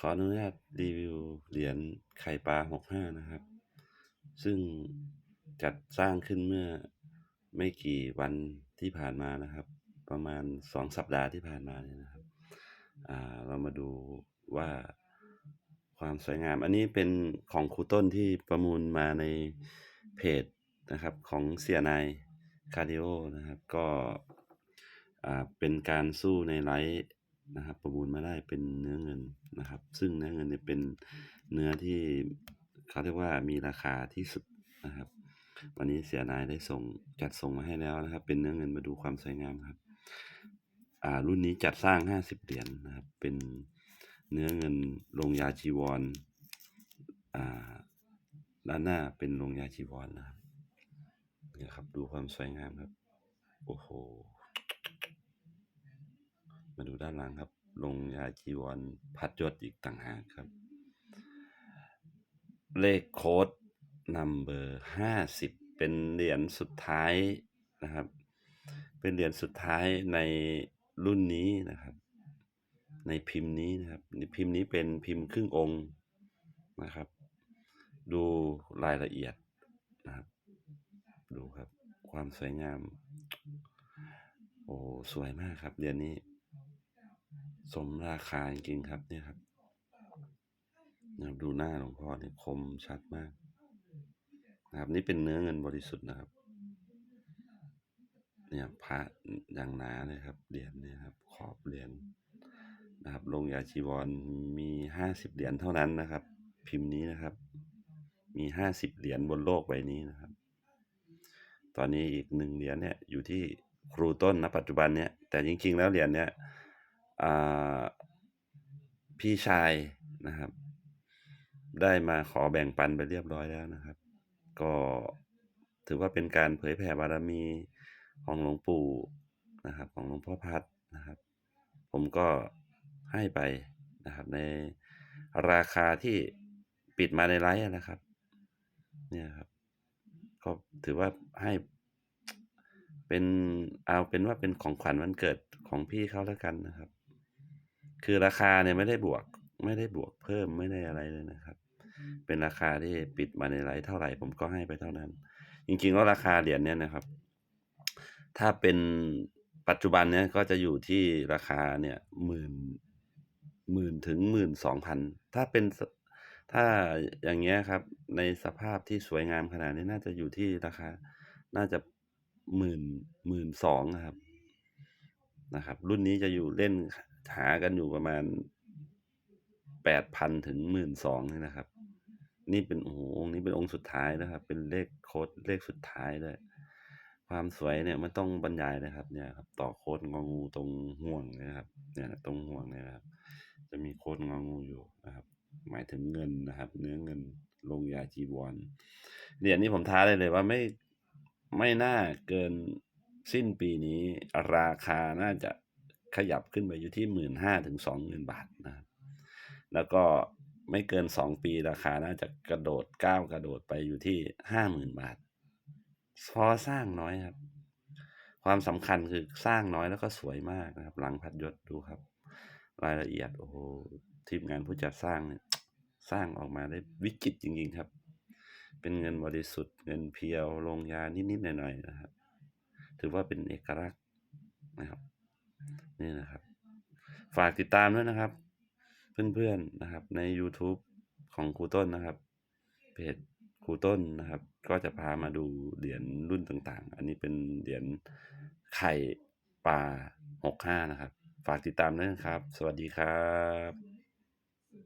ขออนุญาตรีวิวเหรียญไข่ปลาหกห้านะครับ ซึ่งจัดสร้างขึ้นเมื่อไม่กี่วันที่ผ่านมานะครับ ประมาณสองสัปดาห์ที่ผ่านมาเนี่ยนะครับอ่าเรามาดูว่าความสวยงาม อันนี้เป็นของครูต้นที่ประมูลมาในเพจนะครับของเซียนายคาร์ดิโอนะครับ ก็อ่าเป็นการสู้ในไลฟ์ นะครับ ประมูลมาได้เป็นเนื้อเงินนะครับ ซึ่งเนื้อเงินเนี่ยเป็นเนื้อที่เขาเรียกว่ามีราคาที่สุดนะครับ วันนี้เสียนายได้ส่งจัดส่งมาให้แล้วนะครับ เป็นเนื้อเงินมาดูความสวยงามครับ อ่ารุ่นนี้จัดสร้างห้าสิบเหรียญนะครับ เป็นเนื้อเงินลงยาจีวรอ่าด้านหน้าเป็นลงยาจีวรนะครับเนี่ยครับดูความสวยงามครับ โอ้โห มาดูด้านหลังครับ ลงยาจีวรพัดยศอีกต่างหากครับ เลขโค้ดนัมเบอร์ห้าสิบเป็นเหรียญสุดท้ายนะครับ เป็นเหรียญสุดท้ายในรุ่นนี้นะครับ ในพิมพ์นี้นะครับพิมพ์นี้เป็นพิมพ์ครึ่งองค์นะครับ ดูรายละเอียดนะครับ ดูครับความสวยงาม โอ้ สวยมากครับเหรียญนี้ สมราคาจริงครับเนี่ยครับนะครับดูหน้าหลวงพ่อเนี่ยคมชัดมากนะครับนี่เป็นเนื้อเงินบริสุทธิ์นะครับ เนี่ยพระอย่างหนาเลยครับเหรียญเนี่ยครับ ขอบเหรียญนะครับลงยาชีวรมีห้าสิบเหรียญเท่านั้นนะครับ พิมพ์นี้นะครับ มีห้าสิบเหรียญบนโลกใบนี้นะครับ ตอนนี้อีกหนึ่งเหรียญเนี่ยอยู่ที่ครูต้นนะปัจจุบันเนี่ยแต่จริง ๆ แล้วเหรียญเนี่ย พี่ชายนะครับ ได้มาขอแบ่งปันไปเรียบร้อยแล้วนะครับ ก็ถือว่าเป็นการเผยแผ่บารมีของหลวงปู่นะครับ ของหลวงพ่อพัดนะครับ ผมก็ให้ไปนะครับ ในราคาที่ปิดมาในไลฟ์นะครับ เนี่ยครับก็ถือว่าให้เป็นเอาเป็นว่าเป็นของขวัญวันเกิดของพี่เขาแล้วกันนะครับ คือราคาเนี่ยไม่ได้บวก ไม่ได้บวกเพิ่มไม่ได้อะไรเลยนะครับ เป็นราคาที่ปิดมาในไลฟ์เท่าไหร่ผมก็ให้ไปเท่านั้น จริงๆแล้วราคาเหรียญเนี่ยนะครับ ถ้าเป็นปัจจุบันเนี่ยก็จะอยู่ที่ราคาเนี่ยหมื่นหมื่นถึงหมื่นสองพันถ้าเป็นถ้าอย่างเงี้ยครับ ในสภาพที่สวยงามขนาดนี้น่าจะอยู่ที่ราคา น่าจะหมื่นหมื่นสองนะครับนะครับ รุ่นนี้จะอยู่เล่น หากันอยู่ประมาณแปดพันถึงหมื่นสองนี่นะครับ นี่เป็นโอ้โหองค์นี้เป็นองค์สุดท้ายนะครับ เป็นเลขโค้ดเลขสุดท้ายเลยความสวยเนี่ยไมันต้องบรรยายนะครับ เนี่ยครับ ต่อโค้ดงองูตรงห่วงนะครับ เนี่ยตรงห่วงเนี่ยนะครับ จะมีโค้ดงองูอยู่นะครับ หมายถึงเงินนะครับ เนื้อเงินลงยาจีวรเหรียญนี้ผมท้าเลยเลยว่าไม่ไม่น่าเกินสิ้นปีนี้ราคาน่าจะ ขยับขึ้นไปอยู่ที่หมื่นห้าถึงสองหมื่นบาทนะครับแล้วก็ไม่เกินสองปีราคาน่าจะกระโดดก้าวกระโดดไปอยู่ที่ห้าหมื่นบาทเพราะสร้างน้อยครับ ความสำคัญคือสร้างน้อยแล้วก็สวยมากนะครับ หลังพัดยศดูครับ รายละเอียดโอ้โหทีมงานผู้จัดสร้างเนี่ยสร้างออกมาได้วิจิตรจริง ๆ ครับ เป็นเงินบริสุทธิ์เงินเพียวลงยานิดๆหน่อยๆนะครับ ถือว่าเป็นเอกลักษณ์นะครับ นี่นะครับ ฝากติดตามด้วยนะครับ เพื่อนๆนะครับ ใน YouTube ของครูต้นนะครับ เพจครูต้นนะครับ ก็จะพามาดูเหรียญรุ่นต่างๆ อันนี้เป็นเหรียญไข่ปลาหกห้านะครับ ฝากติดตามด้วยนะครับ สวัสดีครับ